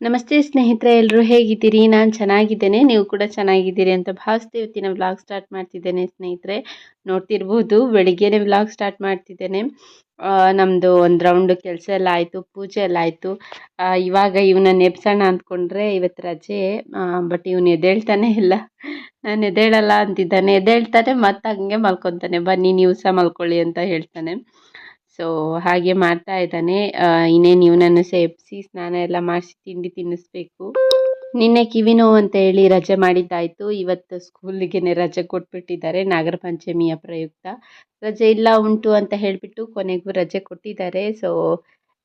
ನಮಸ್ತೆ ಸ್ನೇಹಿತರೆ ಎಲ್ಲರೂ ಹೇಗಿದ್ದೀರಿ? ನಾನು ಚೆನ್ನಾಗಿದ್ದೇನೆ, ನೀವು ಕೂಡ ಚೆನ್ನಾಗಿದ್ದೀರಿ ಅಂತ ಭಾವಿಸ್ತೀವಿ ಇವತ್ತಿನ ವ್ಲಾಗ್ ಸ್ಟಾರ್ಟ್ ಮಾಡ್ತಿದ್ದೇನೆ ಸ್ನೇಹಿತರೆ. ನೋಡ್ತಿರ್ಬೋದು, ಬೆಳಿಗ್ಗೆನೇ ವ್ಲಾಗ್ ಸ್ಟಾರ್ಟ್ ಮಾಡ್ತಿದ್ದೇನೆ. ನಮ್ಮದು ಒಂದು ರೌಂಡ್ ಕೆಲಸ ಎಲ್ಲ ಆಯಿತು, ಪೂಜೆ ಎಲ್ಲ ಆಯಿತು. ಇವಾಗ ಇವನ ನೆಪ್ಸೋಣ ಅಂದ್ಕೊಂಡ್ರೆ ಇವತ್ತು ರಜೆ. ಬಟ್ ಇವನು ಎದ್ದೇಳ್ತಾನೆ ಇಲ್ಲ. ನಾನು ಎದ್ದೇಳಲ್ಲ ಅಂತಿದ್ದಾನೆ. ಎದ್ದೇಳ್ತಾನೆ, ಮತ್ತೆ ಹಂಗೆ ಮಲ್ಕೊತಾನೆ. ಬನ್ನಿ, ನೀವು ಸಹ ಮಲ್ಕೊಳ್ಳಿ ಅಂತ ಹೇಳ್ತಾನೆ. ಸೊ ಹಾಗೆ ಮಾಡ್ತಾ ಇದ್ದಾನೆ. ಇನ್ನೇನು ಇವನನ್ನು ಸೇರಿಸಿ ಸ್ನಾನ ಎಲ್ಲ ಮಾಡಿಸಿ, ತಿಂಡಿ ತಿನ್ನಿಸ್ಬೇಕು. ನಿನ್ನೆ ಕಿವಿ ನೋವು ಅಂತ ಹೇಳಿ ರಜೆ ಮಾಡಿದ್ದಾಯಿತು. ಇವತ್ತು ಸ್ಕೂಲಿಗೆ ರಜೆ ಕೊಟ್ಬಿಟ್ಟಿದ್ದಾರೆ, ನಾಗರ ಪಂಚಮಿಯ ಪ್ರಯುಕ್ತ. ರಜೆ ಇಲ್ಲ ಉಂಟು ಅಂತ ಹೇಳಿಬಿಟ್ಟು ಕೊನೆಗೂ ರಜೆ ಕೊಟ್ಟಿದ್ದಾರೆ. ಸೊ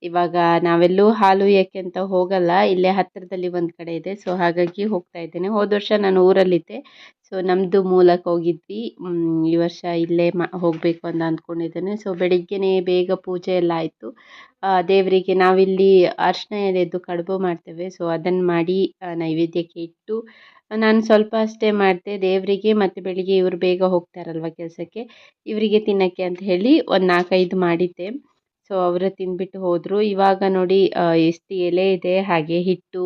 ಇವಾಗ ನಾವೆಲ್ಲೂ ಹಾಲು ಏಕೆ ಅಂತ ಹೋಗಲ್ಲ, ಇಲ್ಲೇ ಹತ್ತಿರದಲ್ಲಿ ಒಂದು ಕಡೆ ಇದೆ. ಸೊ ಹಾಗಾಗಿ ಹೋಗ್ತಾ ಇದ್ದೇನೆ. ಹೋದ ವರ್ಷ ನಾನು ಊರಲ್ಲಿದ್ದೆ. ಸೊ ನಮ್ಮದು ಮೂಲಕ್ಕೆ ಹೋಗಿದ್ವಿ. ಈ ವರ್ಷ ಇಲ್ಲೇ ಮ, ಹೋಗಬೇಕು ಅಂತ ಅಂದ್ಕೊಂಡಿದ್ದೇನೆ. ಸೊ ಬೆಳಿಗ್ಗೆನೇ ಬೇಗ ಪೂಜೆ ಎಲ್ಲ ಆಯಿತು. ದೇವರಿಗೆ ನಾವಿಲ್ಲಿ ಅರ್ಶಿನ ಎಲೆದು ಕಡುಬು ಮಾಡ್ತೇವೆ. ಸೊ ಅದನ್ನು ಮಾಡಿ ನೈವೇದ್ಯಕ್ಕೆ ಇಟ್ಟು, ನಾನು ಸ್ವಲ್ಪ ಅಷ್ಟೇ ಮಾಡಿದೆ ದೇವರಿಗೆ ಮತ್ತು ಬೆಳಿಗ್ಗೆ ಇವರು ಬೇಗ ಹೋಗ್ತಾರಲ್ವ ಕೆಲಸಕ್ಕೆ, ಇವರಿಗೆ ತಿನ್ನೋಕ್ಕೆ ಅಂತ ಹೇಳಿ ಒಂದು ನಾಲ್ಕೈದು ಮಾಡಿದ್ದೆ. ಸೊ ಅವರು ತಿಂದುಬಿಟ್ಟು ಹೋದರು. ಇವಾಗ ನೋಡಿ ಎಷ್ಟು ಎಲೆ ಇದೆ, ಹಾಗೆ ಹಿಟ್ಟು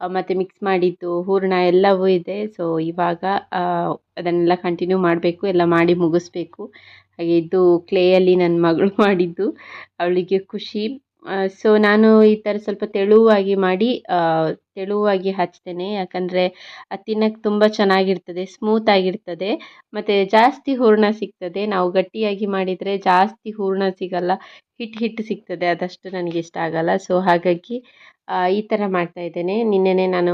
ಮತ್ತು ಮಿಕ್ಸ್ ಮಾಡಿದ್ದು ಹೂರಣ ಎಲ್ಲವೂ ಇದೆ. ಸೊ ಇವಾಗ ಅದನ್ನೆಲ್ಲ ಕಂಟಿನ್ಯೂ ಮಾಡಬೇಕು, ಎಲ್ಲ ಮಾಡಿ ಮುಗಿಸ್ಬೇಕು. ಹಾಗೆ ಇದು ಕ್ಲೇಯಲ್ಲಿ ನನ್ನ ಮಗಳು ಮಾಡಿದ್ದು. ಅವಳಿಗೆ ಖುಷಿ. ಸೊ ನಾನು ಈ ಥರ ಸ್ವಲ್ಪ ತೆಳುವಾಗಿ ಮಾಡಿ ತೆಳುವಾಗಿ ಹಚ್ತೇನೆ. ಯಾಕಂದರೆ ಅದು ತಿನ್ನಕ್ಕೆ ತುಂಬ ಚೆನ್ನಾಗಿರ್ತದೆ ಸ್ಮೂತ್ ಆಗಿರ್ತದೆ. ಮತ್ತು ಜಾಸ್ತಿ ಹೂರಣ ಸಿಗ್ತದೆ. ನಾವು ಗಟ್ಟಿಯಾಗಿ ಮಾಡಿದರೆ ಜಾಸ್ತಿ ಹೂರಣ ಸಿಗಲ್ಲ ಹಿಟ್ಟು ಹಿಟ್ಟು ಸಿಗ್ತದೆ. ಅದಷ್ಟು ನನಗೆ ಇಷ್ಟ ಆಗಲ್ಲ. ಸೊ ಹಾಗಾಗಿ ಈ ಥರ ಮಾಡ್ತಾ ಇದ್ದೇನೆ. ನಿನ್ನೆನೆ ನಾನು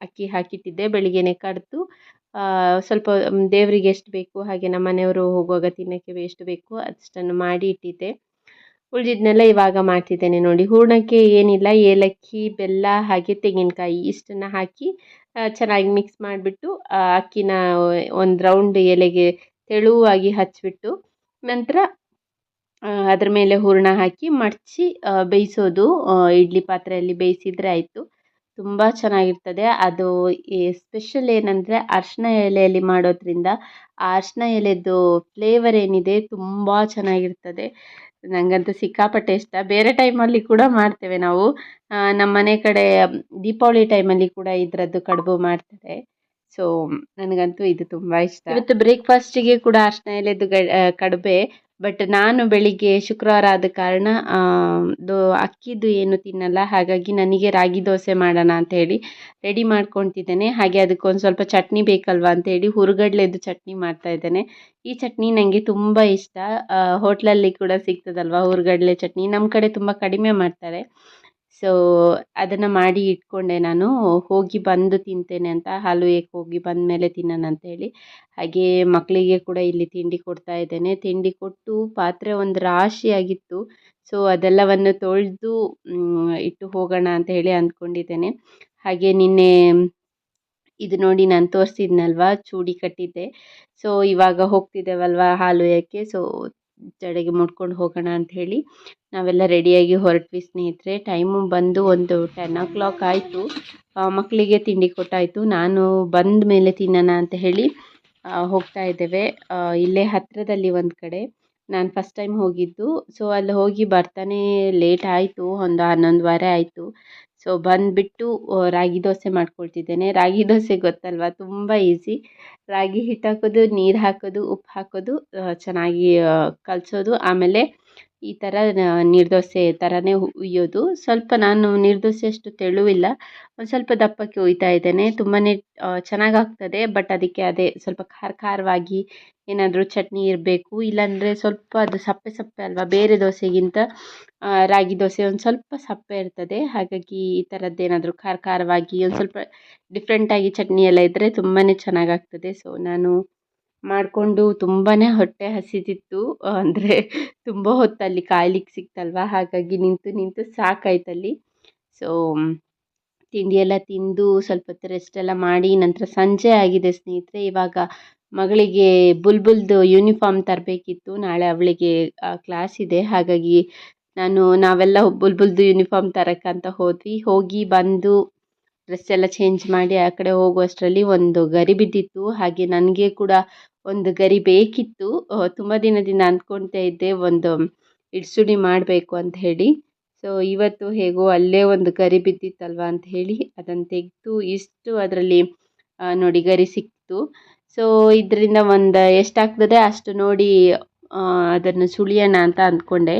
ಅಕ್ಕಿ ಹಾಕಿಟ್ಟಿದ್ದೆ, ಬೆಳಿಗ್ಗೆನೆ ಕಡಿದು. ಸ್ವಲ್ಪ, ದೇವರಿಗೆ ಎಷ್ಟು ಬೇಕು ಹಾಗೆ ನಮ್ಮ ಮನೆಯವರು ಹೋಗುವಾಗ ತಿನ್ನೋಕ್ಕೆ ಎಷ್ಟು ಬೇಕು ಅಷ್ಟನ್ನು ಮಾಡಿ ಇಟ್ಟಿದ್ದೆ. ಉಳಿದಿದ್ದನ್ನೆಲ್ಲ ಇವಾಗ ಮಾಡ್ತಿದ್ದೇನೆ ನೋಡಿ. ಹೂರಣಕ್ಕೆ ಏನಿಲ್ಲ, ಏಲಕ್ಕಿ, ಬೆಲ್ಲ, ಹಾಗೆ ತೆಂಗಿನಕಾಯಿ ಇಷ್ಟನ್ನು ಹಾಕಿ ಚೆನ್ನಾಗಿ ಮಿಕ್ಸ್ ಮಾಡಿಬಿಟ್ಟು ಅಕ್ಕಿನ ಒಂದು ರೌಂಡ್ ಎಲೆಗೆ ತೆಳುವಾಗಿ ಹಚ್ಚಿಬಿಟ್ಟು ನಂತರ ಅದರ ಮೇಲೆ ಹೂರಣ ಹಾಕಿ ಮಡಚಿ ಬೇಯಿಸೋದು ಇಡ್ಲಿ ಪಾತ್ರೆಯಲ್ಲಿ ಬೇಯಿಸಿದರೆ ಆಯಿತು. ತುಂಬ ಚೆನ್ನಾಗಿರ್ತದೆ. ಅದು ಸ್ಪೆಷಲ್ ಏನಂದರೆ ಅರಿಶಿನ ಎಲೆಯಲ್ಲಿ ಮಾಡೋದ್ರಿಂದ ಆ ಅರಿಶಿನ ಎಲೆದು ಫ್ಲೇವರ್ ಏನಿದೆ ತುಂಬ ಚೆನ್ನಾಗಿರ್ತದೆ. ನನಗಂತೂ ಸಿಕ್ಕಾಪಟ್ಟೆ ಇಷ್ಟ. ಬೇರೆ ಟೈಮಲ್ಲಿ ಕೂಡ ಮಾಡ್ತೇವೆ ನಾವು. ನಮ್ಮ ಮನೆ ಕಡೆ ದೀಪಾವಳಿ ಟೈಮಲ್ಲಿ ಕೂಡ ಇದರದ್ದು ಕಡುಬು ಮಾಡ್ತಾರೆ. ಸೊ, ನನಗಂತೂ ಇದು ತುಂಬ ಇಷ್ಟ. ಇವತ್ತು ಬ್ರೇಕ್ಫಾಸ್ಟಿಗೆ ಕೂಡ ಅರಿಶಿನ ಎಲೆದು ಕಡುಬೆ ಬಟ್ ನಾನು ಬೆಳಿಗ್ಗೆ ಶುಕ್ರವಾರ ಆದ ಕಾರಣ ದೋ, ಅಕ್ಕಿದು ಏನು ತಿನ್ನಲ್ಲ, ಹಾಗಾಗಿ ನನಗೆ ರಾಗಿ ದೋಸೆ ಮಾಡೋಣ ಅಂತ ಹೇಳಿ ರೆಡಿ ಮಾಡ್ಕೊತಿದ್ದೇನೆ ಹಾಗೆ ಅದಕ್ಕೊಂದು ಸ್ವಲ್ಪ ಚಟ್ನಿ ಬೇಕಲ್ವಾ ಅಂತ ಹೇಳಿ ಹುರುಗಡ್ಲೆದು ಚಟ್ನಿ ಮಾಡ್ತಾ ಇದ್ದೇನೆ. ಈ ಚಟ್ನಿ ನನಗೆ ತುಂಬ ಇಷ್ಟ. ಹೋಟ್ಲಲ್ಲಿ ಕೂಡ ಸಿಗ್ತದಲ್ವಾ ಹುರುಗಡ್ಲೆ ಚಟ್ನಿ? ನಮ್ಮ ಕಡೆ ತುಂಬ ಕಡಿಮೆ ಮಾಡ್ತಾರೆ. ಸೊ ಅದನ್ನು ಮಾಡಿ ಇಟ್ಕೊಂಡೆ ನಾನು. ಹೋಗಿ ಬಂದು ತಿಂತೇನೆ ಅಂತ, ಹಾಲು ಏಕೆ ಹೋಗಿ ಬಂದ ಮೇಲೆ ತಿನ್ನೋಣ ಅಂತ ಹೇಳಿ. ಹಾಗೆ ಮಕ್ಕಳಿಗೆ ಕೂಡ ಇಲ್ಲಿ ತಿಂಡಿ ಕೊಡ್ತಾ ಇದ್ದೇನೆ. ತಿಂಡಿ ಕೊಟ್ಟು ಪಾತ್ರೆ ಒಂದು ರಾಶಿಯಾಗಿತ್ತು ಸೊ ಅದೆಲ್ಲವನ್ನು ತೊಳೆದು ಇಟ್ಟು ಹೋಗೋಣ ಅಂತ ಹೇಳಿ ಅಂದ್ಕೊಂಡಿದ್ದೇನೆ. ಹಾಗೆ ನಿನ್ನೆ ಇದು ನೋಡಿ ನಾನು ತೋರಿಸಿದ್ನಲ್ವ, ಚೂಡಿ ಕಟ್ಟಿದ್ದೆ. ಸೊ ಇವಾಗ ಹೋಗ್ತಿದ್ದೇವಲ್ವ ಹಾಲು ಏಕೆ? ಸೊ ಜಡೆಗೆ ಮುಡ್ಕೊಂಡು ಹೋಗೋಣ ಅಂತ ಹೇಳಿ ನಾವೆಲ್ಲ ರೆಡಿಯಾಗಿ ಹೊರಟ್ವಿ ಸ್ನೇಹಿತರೆ. ಟೈಮು ಬಂದು ಒಂದು ಟೆನ್ ಓ ಕ್ಲಾಕ್ ಆಯಿತು ಮಕ್ಕಳಿಗೆ ತಿಂಡಿ ಕೊಟ್ಟಾಯಿತು. ನಾನು ಬಂದ ಮೇಲೆ ತಿನ್ನೋಣ ಅಂತ ಹೇಳಿ ಹೋಗ್ತಾ ಇದ್ದೇವೆ. ಇಲ್ಲೇ ಹತ್ತಿರದಲ್ಲಿ ಒಂದು ಕಡೆ. ನಾನು ಫಸ್ಟ್ ಟೈಮ್ ಹೋಗಿದ್ದು. ಸೊ ಅಲ್ಲಿ ಹೋಗಿ ಬರ್ತಾನೆ ಲೇಟ್ ಆಯಿತು. ಒಂದು ಹನ್ನೊಂದುವರೆ ಆಯಿತು. ಸೊ ಬಂದುಬಿಟ್ಟು ರಾಗಿ ದೋಸೆ ಮಾಡ್ಕೊಳ್ತಿದ್ದೇನೆ. ರಾಗಿ ದೋಸೆ ಗೊತ್ತಲ್ವ? ತುಂಬ ಈಸಿ ರಾಗಿ ಹಿಟ್ಟು ಹಾಕೋದು, ನೀರು ಹಾಕೋದು, ಉಪ್ಪು ಹಾಕೋದು ಚೆನ್ನಾಗಿ ಕಲಸೋದು. ಆಮೇಲೆ ಈ ಥರ ನೀರ್ದೋಸೆ ಥರನೇ ಉಯ್ಯೋದು ಸ್ವಲ್ಪ ನಾನು ನೀರ್ದೋಸೆ ಅಷ್ಟು ತೆಳುವಿಲ್ಲ. ಒಂದು ಸ್ವಲ್ಪ ದಪ್ಪಕ್ಕೆ ಹುಯ್ತಾ ಇದ್ದೇನೆ. ತುಂಬಾ ಚೆನ್ನಾಗಾಗ್ತದೆ, ಬಟ್ ಅದಕ್ಕೆ ಅದೇ ಸ್ವಲ್ಪ ಖಾರ, ಖಾರವಾಗಿ ಏನಾದರೂ ಚಟ್ನಿ ಇರಬೇಕು. ಇಲ್ಲಾಂದರೆ ಸ್ವಲ್ಪ ಅದು ಸಪ್ಪೆ ಸಪ್ಪೆ ಅಲ್ವಾ? ಬೇರೆ ದೋಸೆಗಿಂತ ರಾಗಿ ದೋಸೆ ಒಂದು ಸ್ವಲ್ಪ ಸಪ್ಪೆ ಇರ್ತದೆ. ಹಾಗಾಗಿ ಈ ಥರದ್ದೇನಾದರೂ ಖಾರ, ಖಾರವಾಗಿ ಒಂದು ಸ್ವಲ್ಪ ಡಿಫ್ರೆಂಟಾಗಿ ಚಟ್ನಿ ಎಲ್ಲ ಇದ್ದರೆ ತುಂಬಾ ಚೆನ್ನಾಗಾಗ್ತದೆ. ಸೊ ನಾನು ಮಾಡಿಕೊಂಡು ತುಂಬಾ ಹೊಟ್ಟೆ ಹಸಿತಿತ್ತು ಅಂದರೆ ತುಂಬ ಹೊತ್ತಲ್ಲಿ ಕಾಯ್ಲಿಕ್ಕೆ ಸಿಕ್ತಲ್ವ? ಹಾಗಾಗಿ ನಿಂತು ನಿಂತು ಸಾಕಾಯ್ತಲ್ಲಿ ಸೊ ತಿಂಡಿ ಎಲ್ಲ ತಿಂದು ಸ್ವಲ್ಪ ಹೊತ್ತು ರೆಸ್ಟ್ ಎಲ್ಲ ಮಾಡಿ ನಂತರ ಸಂಜೆ ಆಗಿದೆ ಸ್ನೇಹಿತರೆ. ಇವಾಗ ಮಗಳಿಗೆ ಬುಲ್ಬುಲ್ದು ಯೂನಿಫಾರ್ಮ್ ತರಬೇಕಿತ್ತು. ನಾಳೆ ಅವಳಿಗೆ ಕ್ಲಾಸ್ ಇದೆ. ಹಾಗಾಗಿ ನಾನು ನಾವೆಲ್ಲ ಬುಲ್ಬುಲ್ದು ಯೂನಿಫಾರ್ಮ್ ತರಕ್ಕಂತ ಹೋದ್ವಿ. ಹೋಗಿ ಬಂದು ಡ್ರೆಸ್ ಎಲ್ಲ ಚೇಂಜ್ ಮಾಡಿ ಆ ಕಡೆ ಹೋಗುವಷ್ಟರಲ್ಲಿ ಒಂದು ಗರಿ ಬಿದ್ದಿತ್ತು. ಹಾಗೆ ನನಗೆ ಕೂಡ ಒಂದು ಗರಿ ಬೇಕಿತ್ತು. ತುಂಬ ದಿನದಿಂದ ಅಂದ್ಕೊಳ್ತಾ ಇದ್ದೆ, ಒಂದು ಇಡ್ಸುಡಿ ಮಾಡಬೇಕು ಅಂತ ಹೇಳಿ. ಸೊ ಇವತ್ತು ಹೇಗೋ ಅಲ್ಲೇ ಒಂದು ಗರಿ ಬಿದ್ದಿತ್ತಲ್ವ ಅಂತ ಹೇಳಿ ಅದನ್ನು ತೆಗೆದು ಇಷ್ಟು ಅದರಲ್ಲಿ ನೋಡಿ ಗರಿ ಸಿಕ್ತು. ಸೊ ಇದರಿಂದ ಒಂದು ಎಷ್ಟಾಗ್ತದೆ ಅಷ್ಟು ನೋಡಿ ಅದನ್ನು ಸುಳಿಯೋಣ ಅಂತ ಅಂದ್ಕೊಂಡೆ.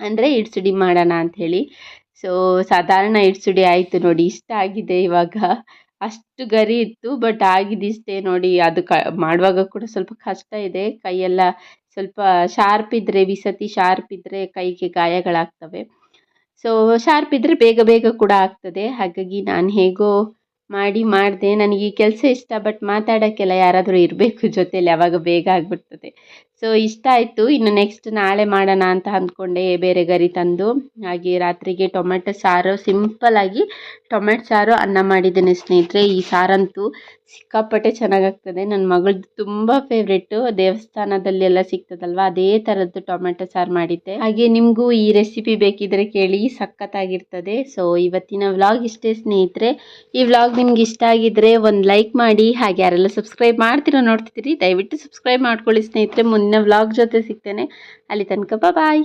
ಅಂದರೆ ಇಡ್ಸುಡಿ ಮಾಡೋಣ ಅಂಥೇಳಿ ಸೊ ಸಾಧಾರಣ ಇಡ್ಸುಡಿ ಆಯಿತು ನೋಡಿ, ಇಷ್ಟ ಆಗಿದೆ ಇವಾಗ. ಅಷ್ಟು ಗರಿ ಇತ್ತು ಬಟ್ ಆಗಿದ್ದಿಷ್ಟೇ ನೋಡಿ. ಅದು ಕ, ಮಾಡುವಾಗ ಕೂಡ ಸ್ವಲ್ಪ ಕಷ್ಟ ಇದೆ. ಕೈಯೆಲ್ಲ ಸ್ವಲ್ಪ ಶಾರ್ಪ್ ಇದ್ದರೆ ವಿಸತಿ ಶಾರ್ಪ್ ಇದ್ದರೆ ಕೈಗೆ ಗಾಯಗಳಾಗ್ತವೆ. ಸೊ ಶಾರ್ಪ್ ಇದ್ದರೆ ಬೇಗ ಬೇಗ ಕೂಡ ಆಗ್ತದೆ. ಹಾಗಾಗಿ ನಾನು ಹೇಗೋ ಮಾಡಿ ಮಾಡಿದೆ. ನನಗೆ ಈ ಕೆಲಸ ಇಷ್ಟ ಬಟ್ ಮಾತಾಡೋಕ್ಕೆಲ್ಲ ಯಾರಾದರೂ ಇರಬೇಕು ಜೊತೆಯಲ್ಲಿ ಯಾವಾಗ ಬೇಗ ಆಗಿಬಿಡ್ತದೆ. ಸೊ ಇಷ್ಟ ಆಯಿತು. ಇನ್ನು ನೆಕ್ಸ್ಟ್ ನಾಳೆ ಮಾಡೋಣ ಅಂತ ಅಂದ್ಕೊಂಡೆ ಬೇರೆ ಗರಿ ತಂದು. ಹಾಗೆ ರಾತ್ರಿಗೆ ಟೊಮೆಟೊ ಸಾರು ಸಿಂಪಲ್ಲಾಗಿ ಟೊಮೆಟೊ ಸಾರು ಅನ್ನ ಮಾಡಿದ್ದೇನೆ ಸ್ನೇಹಿತರೆ. ಈ ಸಾರಂತೂ ಸಿಕ್ಕಾಪಟ್ಟೆ ಚೆನ್ನಾಗಾಗ್ತದೆ. ನನ್ನ ಮಗಳದ್ದು ತುಂಬ ಫೇವ್ರೆಟ್ಟು ದೇವಸ್ಥಾನದಲ್ಲೆಲ್ಲ ಸಿಗ್ತದಲ್ವ ಅದೇ ಥರದ್ದು ಟೊಮೆಟೊ ಸಾರು ಮಾಡಿದ್ದೆ. ಹಾಗೆ ನಿಮಗೂ ಈ ರೆಸಿಪಿ ಬೇಕಿದ್ರೆ ಕೇಳಿ. ಸಖತ್ತಾಗಿರ್ತದೆ. ಸೊ ಇವತ್ತಿನ ವ್ಲಾಗ್ ಇಷ್ಟೇ ಸ್ನೇಹಿತರೆ. ಈ ವ್ಲಾಗ್ ನಿಮ್ಗೆ ಇಷ್ಟ ಆಗಿದ್ರೆ ಒಂದು ಲೈಕ್ ಮಾಡಿ. ಹಾಗೆ ಯಾರೆಲ್ಲ ಸಬ್ಸ್ಕ್ರೈಬ್ ಮಾಡ್ತಿರೋ ನೋಡ್ತಿದ್ದೀರಿ, ದಯವಿಟ್ಟು ಸಬ್ಸ್ಕ್ರೈಬ್ ಮಾಡ್ಕೊಳ್ಳಿ ಸ್ನೇಹಿತರೆ. ಮುಂದಿನ ವ್ಲಾಗ್ ಜೊತೆ ಸಿಗ್ತೇನೆ ಅಲ್ಲಿ ತನಕ ಬಾಯ್